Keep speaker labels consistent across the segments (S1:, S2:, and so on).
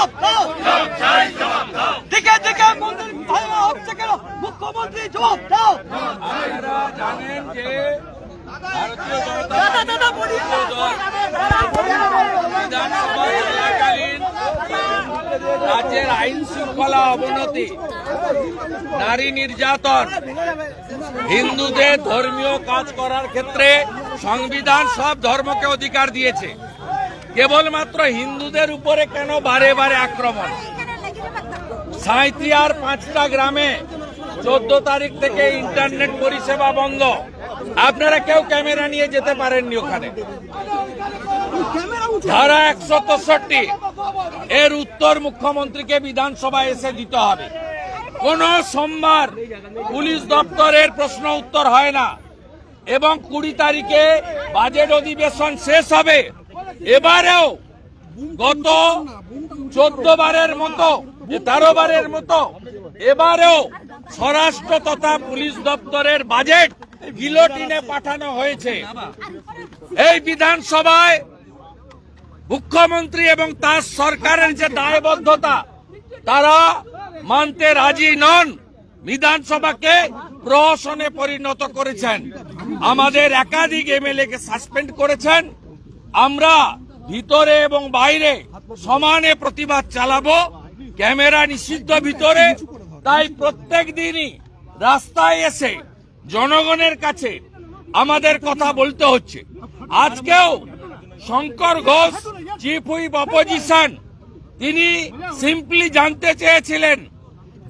S1: জবাব দাও। দিকে দিকে মন্দির ভাঙা হচ্ছে কেন? মুখ্যমন্ত্রী জবাব দাও।
S2: আপনারা জানেন যে ভারতীয় জনতা রাজ্যের আইন শৃঙ্খলা অবনতি নারী নির্যাতন হিন্দুদের ধর্মীয় কাজ করার ক্ষেত্রে সংবিধান সব ধর্মকে অধিকার দিয়েছে। কেবলমাত্র হিন্দুদের উপরে কেন বারে বারে আক্রমণ? সাঁইথিয়ার পাঁচটা গ্রামে চোদ্দ তারিখ থেকে ইন্টারনেট পরিষেবা বন্ধ। আপনারা কেউ ক্যামেরা নিয়ে যেতে পারেননি ওখানে। ধারা একশো তেষট্টি, এর উত্তর মুখ্যমন্ত্রীকে বিধানসভায় এসে দিতে হবে। কোন সোমবার পুলিশ দপ্তরের প্রশ্ন উত্তর হয় না এবং কুড়ি তারিখে বাজেট অধিবেশন শেষ হবে। এবারেও গত চোদ্দ বারের মতো তেরো বারের মতো, এবারেও স্বরাষ্ট্র তথা পুলিশ দপ্তরের বাজেট গিলোটিনে পাঠানো হয়েছে। এই বিধানসভায় মুখ্যমন্ত্রী এবং তার সরকারের যে দায়বদ্ধতা, তারা মানতে রাজি নন, বিধানসভাকে প্রহসনে পরিণত করেছেন। আমাদের একাধিক এমএলএ কে সাসপেন্ড করেছেন। আমরা ভিতরে এবং বাইরে সমানে প্রতিবাদ চালাবো। ক্যামেরা নিষিদ্ধ ভিতরে, তাই প্রত্যেক দিনই রাস্তায় এসে জনগণের কাছে আমাদের কথা বলতে হচ্ছে। আজকেও Shankar Ghosh, chief whip opposition, তিনি সিম্পলি জানতে চেয়েছিলেন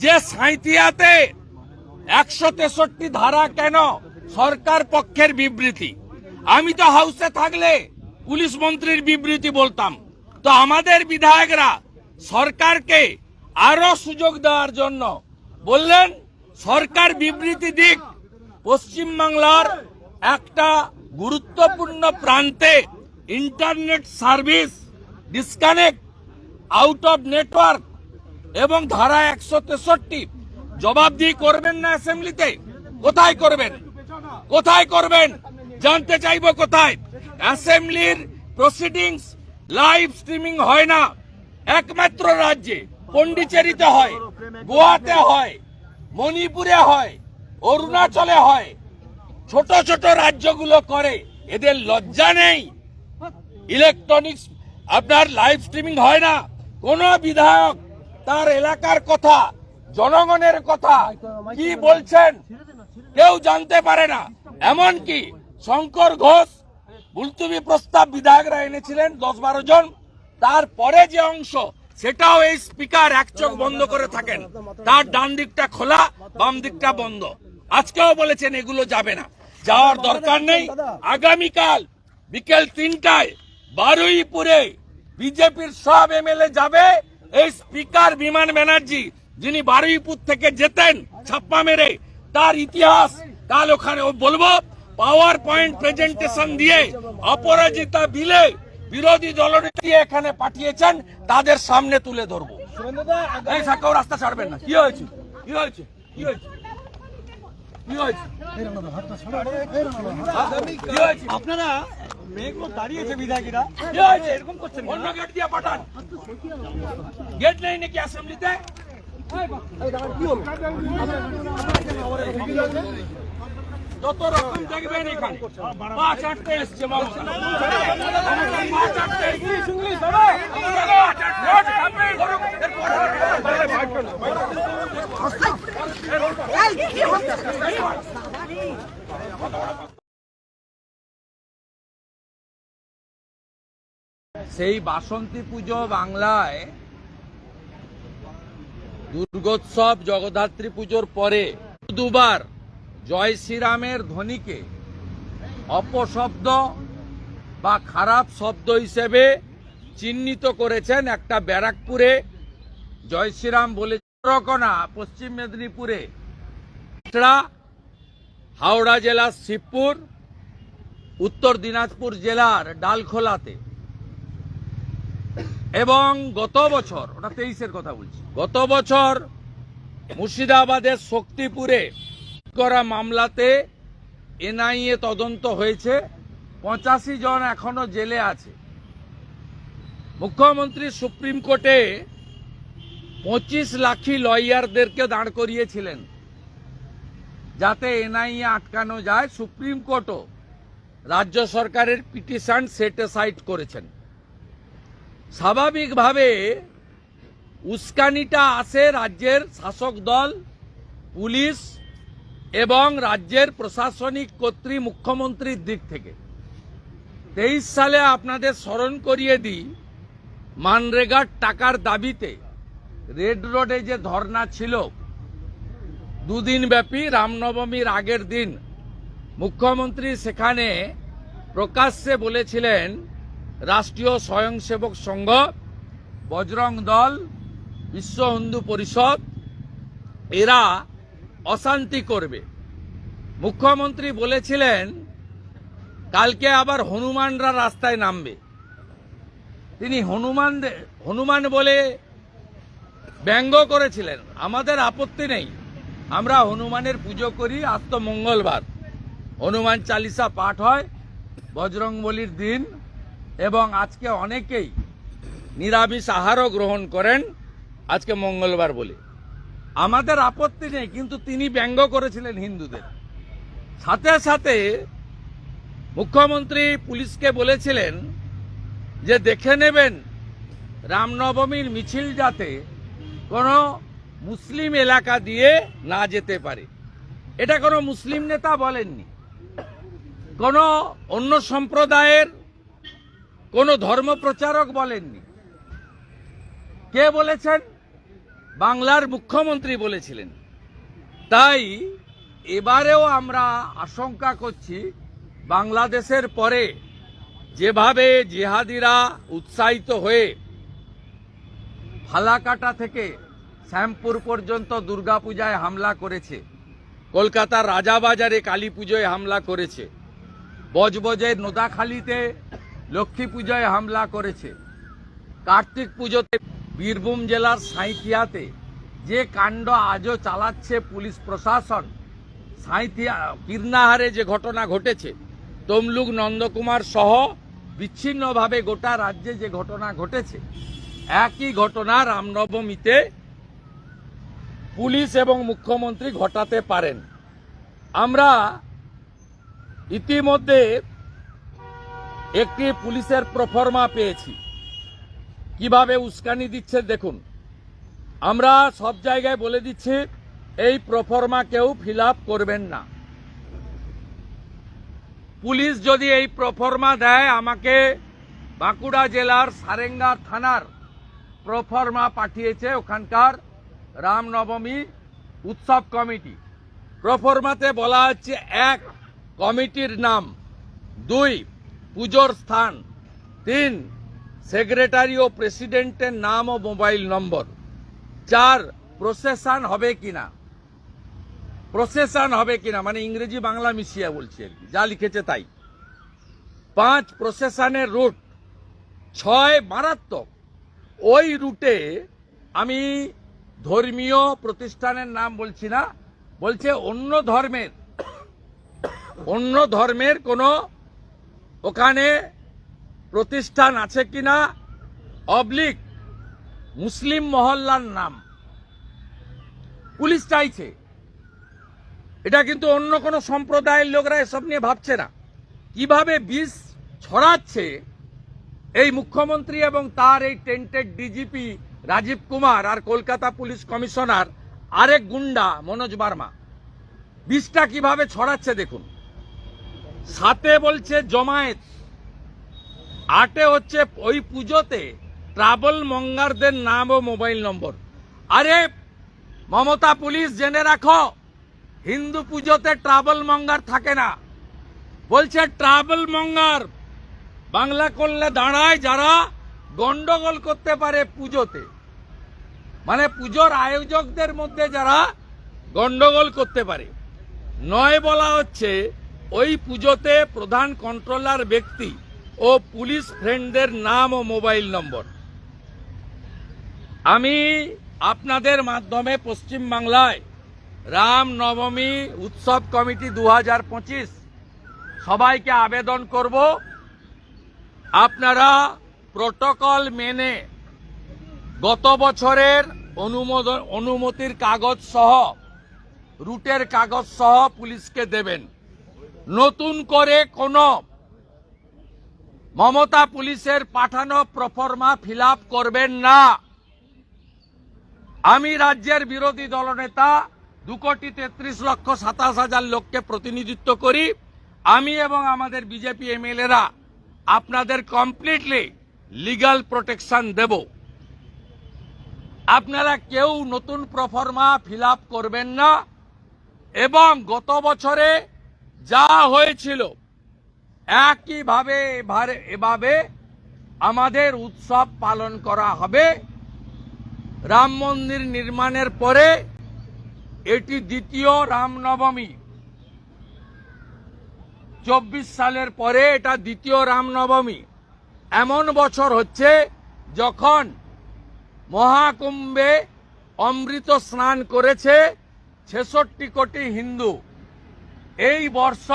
S2: যে সাঁইথিয়াতে একশো তেষট্টি ধারা কেন সরকার পক্ষের বিবৃতি। আমি তো হাউসে থাকলে পুলিশ মন্ত্রীর বিবৃতি বলতাম। তো আমাদের বিধায়করা সরকারকে আরও সুযোগ দেওয়ার জন্য বললেন, সরকার বিবৃতি দিক, পশ্চিমবাংলার একটা গুরুত্বপূর্ণ প্রান্তে internet service disconnect, out of network এবং ধারা একশো তেষট্টি। জবাবদিহি করবেন না অ্যাসেম্বলিতে? কোথায় করবেন? কোথায় করবেন? জানতে চাইব কোথায়? অ্যাসেম্বলির প্রসিডিংস লাইভ স্ট্রিমিং হয় না। একমাত্র রাজ্যে পন্ডিচেরিতে হয়, গোয়াতে হয়, মণিপুরে হয়, অরুণাচলে হয়। ছোট ছোট রাজ্যগুলো করে, এদের লজ্জা নেই। ইলেকট্রনিক্স, আপনার লাইভ স্ট্রিমিং হয় না। কোন বিধায়ক, তার এলাকার কথা, জনগণের কথা, কি বলছেন? কেউ জানতে পারে না। এমন কি শঙ্কর ঘোষ মুলতুবি প্রস্তাব বিধায়করা এনেছিলেন, দশ বারো জন। তারপরে যে অংশ, সেটাও এই স্পিকার এক চোখ বন্ধ করে থাকেন। তার ডান দিকটা খোলা, বাম দিকটা বন্ধ। আজকেও বলেছেন এগুলো যাবে না। যাওয়ার দরকার নেই। আগামীকাল বিকেল তিনটায় বারুইপুরে বিজেপির সব এমএলএ যাবে। এই স্পিকার বিমান ব্যানার্জি, যিনি বারুইপুর থেকে যেতেন, ছাপ্পা মেরে, তার ইতিহাস কাল ওখানে বলব। পাওয়ার পয়েন্ট প্রেজেন্টেশন দিয়ে অপরাজিতা বিলে বিরোধী দলনেত্রী এখানে পাঠিয়েছেন তাদের সামনে তুলে ধরবো। সাকাও রাস্তা ছাড়বেন না। কি হয়েছে? কি হয়েছে? কি হয়েছে? কি কি
S1: আপনারা মেয়েগুলো দাঁড়িয়েছে বিধায়করা।
S2: কি এরকম করছেন অন্য গেট দিয়ে পাঠান। গেট নেই নাকি অ্যাসেম্বলিতে যত রকম দেখবেন এখানে সেই বাসন্তী পুজো বাংলায় দুর্গোৎসব জগদ্ধাত্রী পুজোর পরে দুবার জয় শ্রীরামের ধ্বনিকে অপশব্দ বা খারাপ শব্দ হিসেবে চিহ্নিত করেছেন একটা ব্যারাকপুরে। জয় শ্রীরাম বলে রকনা, পশ্চিম মেদিনীপুরে। হাওড়া জেলার শিবপুর, উত্তর দিনাজপুর জেলার ডালখোলাতে। এবং গত বছর, ওটা তেইশের কথা বলছি, গত বছর মুর্শিদাবাদের শক্তিপুরে করা মামলাতে এনআইএ তদন্ত হয়েছে। পঁচাশি জন এখনও জেলে আছে। মুখ্যমন্ত্রী সুপ্রিম কোর্টে পঁচিশ লাখি লয়ারদেরকে দাঁড় করিয়েছিলেন। যাতে এনআইএ আটকানো যায়। সুপ্রিম কোর্টও রাজ্য সরকারের পিটিশন সেটেসাইড করেছেন। স্বাভাবিকভাবে উস্কানিটা আসে রাজ্যের শাসক দল, পুলিশ এবং রাজ্যের প্রশাসনিক কর্তৃ মুখ্যমন্ত্রীর দিক থেকে। তেইশ সালে আপনাদের স্মরণ করিয়ে দিই, মানরেগার টাকার দাবিতে রেড রোডে যে ধর্না ছিল দুদিন ব্যাপী রামনবমীর আগের দিন মুখ্যমন্ত্রী সেখানে প্রকাশ্যে বলেছিলেন, রাষ্ট্রীয় স্বয়ংসেবক সংঘ, বজরং দল, বিশ্ব হিন্দু পরিষদ, এরা অশান্তি করবে। মুখ্যমন্ত্রী বলেছিলেন, কালকে আবার হনুমানরা রাস্তায় নামবে। তিনি হনুমান হনুমান বলে ব্যঙ্গ করেছিলেন। আমাদের আপত্তি নেই। আমরা হনুমানের পুজো করি, আজ তো মঙ্গলবার। হনুমান চালিসা পাঠ হয়, বজরংবলির দিন, এবং আজকে অনেকেই নিরামিষ আহারও গ্রহণ করেন, আজকে মঙ্গলবার বলে। আমাদের আপত্তি নেই, কিন্তু তিনি ব্যঙ্গ করেছিলেন হিন্দুদের। সাথে সাথে মুখ্যমন্ত্রী পুলিশকে বলেছিলেন যে দেখে নেবেন, রামনবমীর মিছিল যাতে কোনো মুসলিম এলাকা দিয়ে না যেতে পারে। এটা কোনো মুসলিম নেতা বলেননি। কোনো অন্য সম্প্রদায়ের কোনো ধর্ম প্রচারক বলেননি। কে বলেছেন? বাংলার মুখ্যমন্ত্রী বলেছিলেন। তাই এবারেও আমরা আশঙ্কা করছি বাংলাদেশের পরে যেভাবে জেহাদিরা উৎসাহিত হয়ে ফালাকাটা থেকে শ্যামপুর পর্যন্ত দুর্গাপূজায় হামলা করেছে, কলকাতার রাজাবাজারে কালী পুজোয় হামলা করেছে, বজবজের নোদাখালীতে লক্ষ্মী পুজোয় হামলা করেছে, কার্তিক পুজোতে বীরভূম জেলার সাঁইথিয়াতে যে কাণ্ড আজও চালাচ্ছে পুলিশ প্রশাসন, সাঁইথিয়া কীর্ণাহারে যে ঘটনা ঘটেছে, তমলুক নন্দকুমার সহ বিচ্ছিন্নভাবে গোটা রাজ্যে যে ঘটনা ঘটেছে, একই ঘটনা রামনবমীতে পুলিশ এবং মুখ্যমন্ত্রী ঘটাতে পারেন। আমরা ইতিমধ্যে একটি পুলিশের প্রফর্মা পেয়েছি। কীভাবে উস্কানি দিচ্ছে দেখুন। আমরা সব জায়গায় বলে দিচ্ছি, এই প্রফর্মা কেউ ফিল করবেন না। পুলিশ যদি এই প্রফর্মা দেয়, আমাকে বাঁকুড়া জেলার সারেঙ্গা থানার প্রফর্মা পাঠিয়েছে ওখানকার রামনবমী উৎসব কমিটি। প্রফর্মাতে বলা হচ্ছে এক, কমিটির নাম। দুই, পুজোর স্থান। তিন সেক্রেটারি ও প্রেসিডেন্টের নাম ও মোবাইল নম্বর। চার প্রসেশন হবে কিনা? প্রসেশন হবে কিনা? মানে ইংরেজি বাংলা মিশিয়ে বলছি আর কি, যা লিখেছে তাই। পাঁচ প্রসেশনের রুট, ছয় মারাত্মক। ওই রুটে আমি ধর্মীয় প্রতিষ্ঠানের নাম বলছি না, বলছে অন্য ধর্মের। অন্য ধর্মের কোনো ওখানে প্রতিষ্ঠান আছে কিনা? অবলিক মুসলিম মহল্লার নাম। পুলিশ চাইছে। এটা কিন্তু অন্য কোনো সম্প্রদায়ের লোকরা এসব নিয়ে ভাবছে না। কীভাবে বিষ ছড়াচ্ছে? এই মুখ্যমন্ত্রী এবং তার এই টেন্টেড ডিজিপি রাজীব কুমার আর কলকাতা পুলিশ কমিশনার আরেক গুন্ডা, মনোজ বার্মা। বিষটা কীভাবে ছড়াচ্ছে দেখুন। সাথে বলছে জমায়েত। আটে হচ্ছে ওই পুজোতে ট্রাভেল মঙ্গারদের নাম ও মোবাইল নম্বর আরে, মমতা পুলিশ জেনে রাখো, হিন্দু পুজোতে ট্রাভেল মঙ্গার থাকে না। বলছে ট্রাভেল মঙ্গার বাংলা করলে দাঁড়ায় যারা গন্ডগোল করতে পারে পুজোতে। মানে পুজোর আয়োজকদের মধ্যে যারা গন্ডগোল করতে পারে। নয় বলা হচ্ছে, ওই পুজোতে প্রধান কন্ট্রোলার ব্যক্তি ও পুলিশ ফ্রেন্ডদের নাম ও মোবাইল নম্বর। আমি আপনাদের মাধ্যমে পশ্চিম বাংলায় রাম নবমী উৎসব কমিটি দু সবাইকে আবেদন করব। আপনারা প্রোটোকল মেনে গত বছরের অনুমোদন অনুমতির কাগজ সহ, রুটের কাগজ সহ পুলিশকে দেবেন। নতুন করে কোনো মমতা পুলিশের পাঠানো প্রফর্মা ফিল করবেন না। আমি রাজ্যের বিরোধী দলনেতা, দু কোটি তেত্রিশ লক্ষ সাতাশ হাজার লোককে প্রতিনিধিত্ব করি। আমি এবং আমাদের বিজেপি এমএলএরা আপনাদের কমপ্লিটলি লিগ্যাল প্রোটেকশন দেব। আপনারা কেউ নতুন প্রফর্মা ফিল করবেন না। এবং গত বছরে যা হয়েছিল একইভাবে এবারে এভাবে আমাদের উৎসব পালন করা হবে। রাম মন্দির নির্মাণের পরে এটি দ্বিতীয় রামনবমী। চব্বিশ সালের পরে এটা দ্বিতীয় রামনবমী। এমন বছর হচ্ছে যখন মহাকুম্ভে অমৃত স্নান করেছে ছেষট্টি কোটি হিন্দু। এই বর্ষ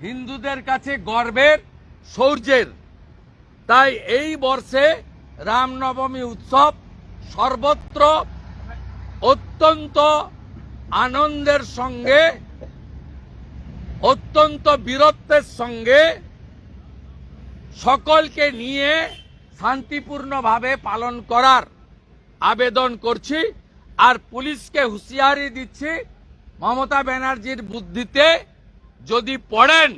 S2: হিন্দুদের কাছে গর্বের সৌর্যের তাই এই বর্ষে রামনবমী উৎসব সর্বত্র অত্যন্ত আনন্দের সঙ্গে, অত্যন্ত বীরত্বের সঙ্গে সকলকে নিয়ে শান্তিপূর্ণভাবে পালন করার আবেদন করছি আর পুলিশকে হুঁশিয়ারি দিচ্ছি মমতা ব্যানার্জির বুদ্ধিতে যদি পড়েন,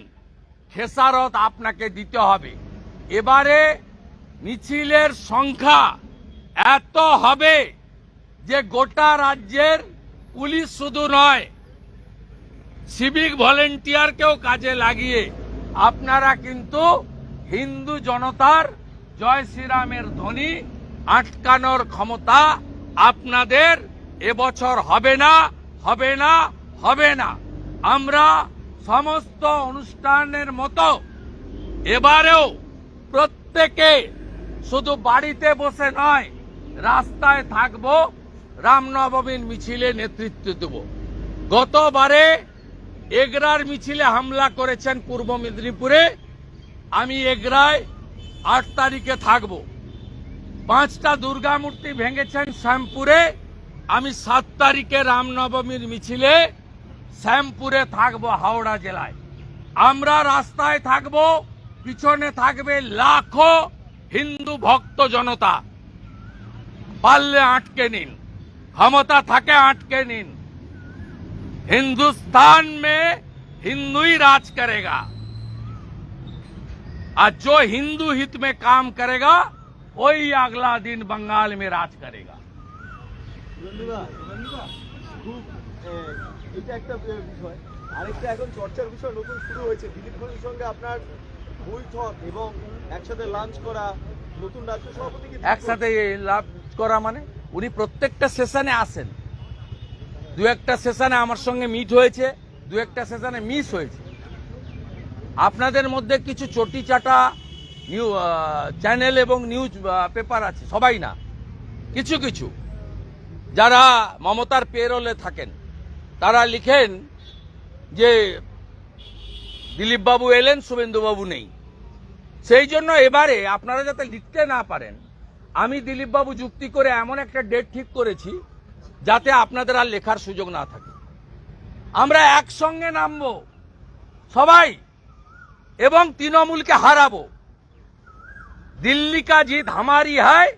S2: খেসারত আপনাকে দিতে হবে। এবারে মিছিলের সংখ্যা এত হবে যে গোটা রাজ্যের পুলিশ শুধু নয় সিভিক ভলেন্টিয়ারকেও কাজে লাগিয়ে, আপনারা কিন্তু হিন্দু জনতার জয় শ্রীরামের ধ্বনি আটকানোর ক্ষমতা আপনাদের এবছর হবে না হবে না হবে না। আমরা সমস্ত অনুষ্ঠানের মতো এবারেও প্রত্যেকে শুধু বাড়িতে বসে নয়, রাস্তায় থাকব রামনবমীর মিছিলে নেতৃত্ব দেব। গতবারে এগরার মিছিলে হামলা করেছেন পূর্ব মেদিনীপুরে। আমি এগরায় আট তারিখে থাকব। পাঁচটা দুর্গা মূর্তি ভেঙেছেন শ্যামপুরে। আমি সাত তারিখে রামনবমীর মিছিলে শ্যামপুরে থাকব হাওড়া জেলায় আমরা রাস্তায় থাকব পিছনে থাকবে লাখো হিন্দু ভক্ত জনতা পারলে আটকে নিন ক্ষমতা থাকে আটকে নিন हिंदुस्तान में हिंदू ही राज करेगा और जो हिंदू हित में काम करेगा वही अगला दिन बंगाल में राज करेगा
S3: বন্ধুরা, খুব আহ, এটা একটা বিষয়। আরেকটা এখন চর্চার বিষয় নতুন শুরু হয়েছে। দিলীপ ঘোষের সঙ্গে আপনার বৈঠক এবং একসাথে লাঞ্চ করা নতুন রাজ্য সভাপতি কি
S2: একসাথে লাঞ্চ করা মানে উনি প্রত্যেকটা সেশনে আসেন। দু একটা সেশনে আমার সঙ্গে মিট হয়েছে দু একটা সেশনে মিস হয়েছে। আপনাদের মধ্যে কিছু চটি চাটা নিউ চ্যানেল এবং নিউজ পেপার আছে সবাই না। কিছু কিছু। যারা মমতার পেরোলে থাকেন তারা লিখেন যে দিলীপবাবু এলেন, শুভেন্দুবাবু নেই। সেই জন্য এবারে আপনারা যাতে লিখতে না পারেন, আমি দিলীপবাবু যুক্তি করে এমন একটা ডেট ঠিক করেছি, যাতে আপনাদের আর লেখার সুযোগ না থাকে। আমরা একসঙ্গে নামব, সবাই, এবং তৃণমূলকে হারাবো। দিল্লি কা জিত হামারি হয়,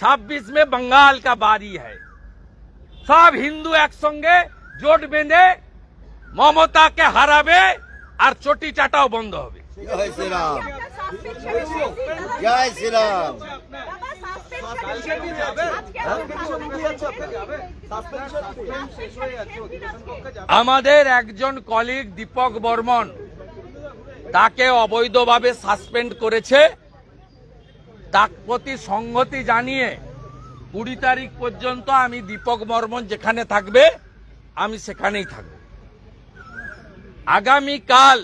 S2: ছাব্বিশ মে বঙ্গাল কা বাড়ি হয়। সব হিন্দু একসঙ্গে জোট বেঁধে মমতাকে হারাবে আর চটি চাটাও বন্ধ হবে। আমাদের একজন কলিগ দীপক বর্মন তাকে অবৈধভাবে সাসপেন্ড করেছে। তার প্রতি সংহতি জানিয়ে কুড়ি তারিখ পর্যন্ত আমি দীপক বর্মন যেখানে থাকবে আমি সেখানেই থাকব। আগামীকাল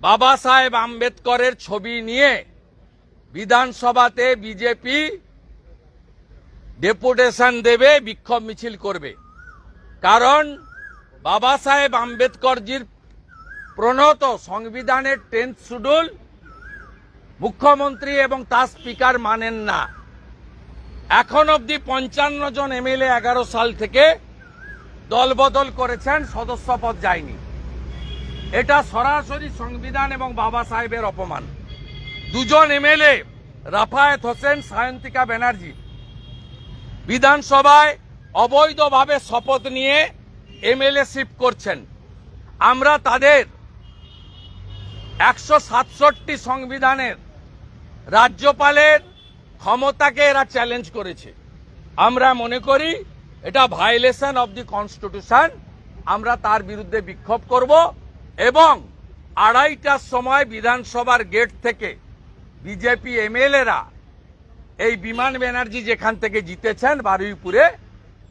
S2: বাবা সাহেব আম্বেদকরের ছবি নিয়ে বিধানসভাতে বিজেপি ডেপুটেশন দেবে, বিক্ষোভ মিছিল করবে। কারণ বাবা সাহেব আম্বেদকরজির প্রণত সংবিধানের টেন্থ শিডিউল মুখ্যমন্ত্রী এবং তার স্পিকার মানেন না। এখন অবধি পঞ্চান্ন জন এমএলএ এগারো সাল থেকে দলবদল করেছেন সদস্য পদ যায়নি। এটা সরাসরি সংবিধান এবং বাবা সাহেবের অপমান। দুজন এমএলএ, রাফায়েত হোসেন, সায়ন্তিকা ব্যানার্জি, বিধানসভায় অবৈধভাবে শপথ নিয়ে এমএলএ শিফট করছেন। আমরা তাদের একশো সাতষট্টি সংবিধানের রাজ্যপালের ক্ষমতাকে এরা চ্যালেঞ্জ করেছে। আমরা মনে করি এটা ভায়োলেশন অব দি কনস্টিটিউশন আমরা তার বিরুদ্ধে বিক্ষোভ করব এবং আড়াইটার সময় বিধানসভার গেট থেকে বিজেপি এমএলএরা এই বিমান ব্যানার্জি যেখান থেকে জিতেছেন বারুইপুরে,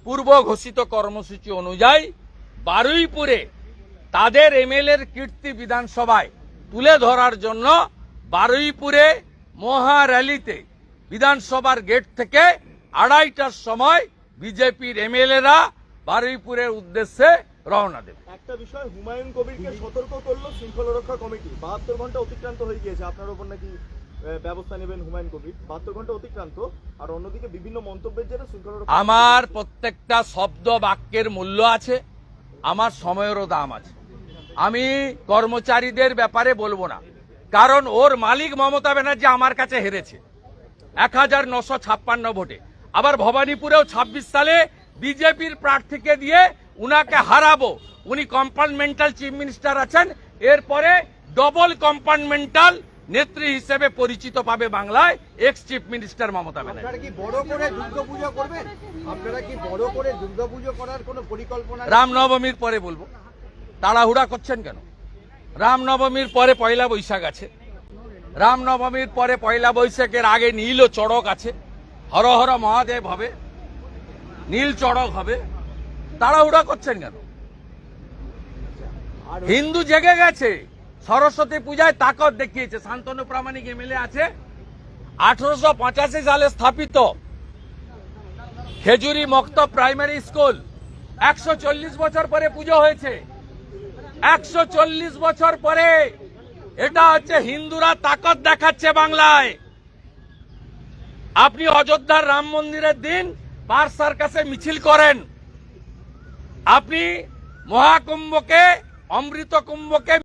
S2: পূর্ব ঘোষিত কর্মসূচি অনুযায়ী বারুইপুরে তাদের এমএলএর কীর্তি বিধানসভায় তুলে ধরার জন্য বারুইপুরে মহা র্যালিতে বিধানসভার গেট থেকে আড়াইটার সময় বিজেপির এমএলএরা বারুইপুরের উদ্দেশ্যে রওনা দেবে।
S3: একটা বিষয় হুমায়ুন কবিরকে সতর্ক করল শৃঙ্খলা রক্ষা কমিটি। বাহাত্তর ঘণ্টা অতিক্রান্ত হয়ে গিয়েছে। আপনার উপর নাকি ব্যবস্থা নেবেন হুমায়ুন কবির। বাহাত্তর ঘণ্টা অতিক্রান্ত। আর অন্যদিকে বিভিন্ন মন্তব্যের জন্য শৃঙ্খলা
S2: আমার প্রত্যেকটা শব্দ বাক্যের মূল্য আছে আমার সময়েরও দাম আছে। আমি কর্মচারীদের ব্যাপারে বলব না। কারণ ওর মালিক মমতা ব্যানার্জি আমার কাছে হেরেছে। এক হাজার নশো ছাপ্পান্ন ভোটে। আবার ভবানীপুরেও ছাব্বিশ সালে বিজেপির প্রার্থীকে দিয়ে উনাকে হারাবো। উনি কম্পার্টমেন্টাল চিফ মিনিস্টার আছেন। এরপরে ডবল কম্পার্টমেন্টাল নেত্রী হিসেবে পরিচিত পাবে বাংলায়
S4: ex chief minister Mamata Banerjee.
S2: রামনবমীর পরে বলব। তাড়াহুড়া করছেন কেন? রামনবমীর পরে পয়লা বৈশাখ আছে। রামনবমীর পরে পয়লা বৈশাখের আগে নীল ও চড়ক আছে। হর হর মহাদেব হবে, নীল চড়ক হবে, তাড়াহুড়া করছেন কেন? হিন্দু জেগে গেছে, সরস্বতী পূজায় তাকত দেখিয়েছে, শান্তনু প্রামাণিক এমএলএ আছে, আঠারোশো পঁচাশি সালে স্থাপিত খেজুরি মক্ত প্রাইমারি স্কুল, একশো চল্লিশ বছর পরে পুজো হয়েছে, একশো চল্লিশ বছর পরে, এটা হচ্ছে হিন্দুরা তাকত দেখাচ্ছে বাংলায়। আপনি অযোধ্যার রাম মন্দিরের দিন পার কাছে মিছিল করেন। আপনি মহাকুম্ভকে অমৃত কুম্ভকে